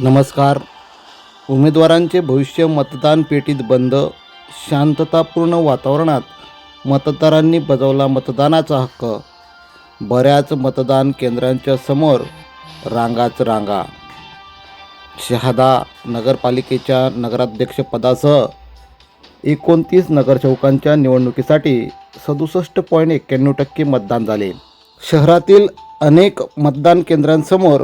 नमस्कार. उमेदवारांचे भविष्य मतदान पेटीत बंद. शांततापूर्ण वातावरणात मतदारांनी बजावला मतदानाचा हक्क. बऱ्याच मतदान केंद्रांच्या समोर रांगाच रांगा. शहादा नगरपालिकेच्या नगराध्यक्षपदासह एकोणतीस नगरचौकांच्या निवडणुकीसाठी सदुसष्ट पॉईंट एक्क्याण्णव टक्के मतदान झाले. शहरातील अनेक मतदान केंद्रांसमोर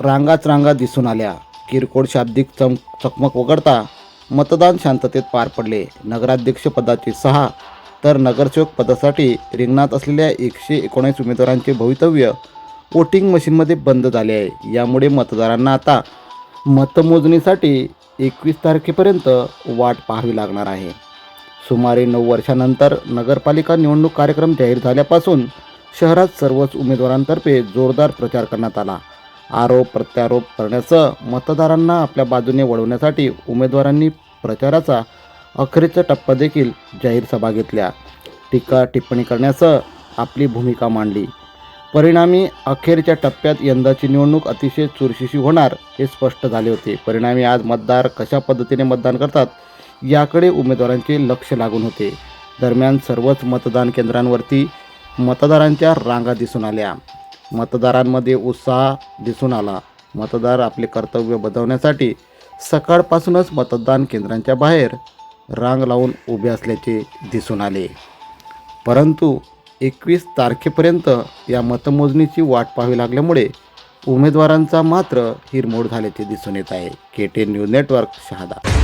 रांगाच रांगा दिसून आल्या. किरकोळ शाब्दिक चम चकमक वगळता मतदान शांततेत पार पडले. नगराध्यक्षपदाचे सहा तर नगरसेवक पदासाठी रिंगणात असलेल्या एकशे एकोणीस उमेदवारांचे भवितव्य वोटिंग मशीनमध्ये बंद झाले आहे. यामुळे मतदारांना आता मतमोजणीसाठी एकवीस तारखेपर्यंत वाट पाहावी लागणार आहे. सुमारे नऊ वर्षानंतर नगरपालिका निवडणूक कार्यक्रम जाहीर झाल्यापासून शहरात सर्वच उमेदवारांतर्फे जोरदार प्रचार करण्यात आला. आरोप प्रत्यारोप करण्याचं मतदारांना आपल्या बाजूने वळवण्यासाठी उमेदवारांनी प्रचाराचा अखेरचा टप्पा देखील जाहीर सभा घेतल्या. टीका टिप्पणी करण्यासह आपली भूमिका मांडली. परिणामी अखेरच्या टप्प्यात यंदाची निवडणूक अतिशय चुरशीशी होणार हे स्पष्ट झाले होते. परिणामी आज मतदार कशा पद्धतीने मतदान करतात याकडे उमेदवारांचे लक्ष लागून होते. दरम्यान सर्वच मतदान केंद्रांवरती मतदारांच्या रांगा दिसून आल्या. मतदारांमध्ये उत्साह दिसून आला. मतदार आपले कर्तव्य बजावण्यासाठी सकाळपासूनच मतदान केंद्रांच्या बाहेर रांग लावून उभे असल्याचे दिसून आले. परंतु एकवीस तारखेपर्यंत या मतमोजणीची वाट पाहावी लागल्यामुळे उमेदवारांचा मात्र हिरमोड झाल्याचे दिसून येत आहे. K T news network Shahada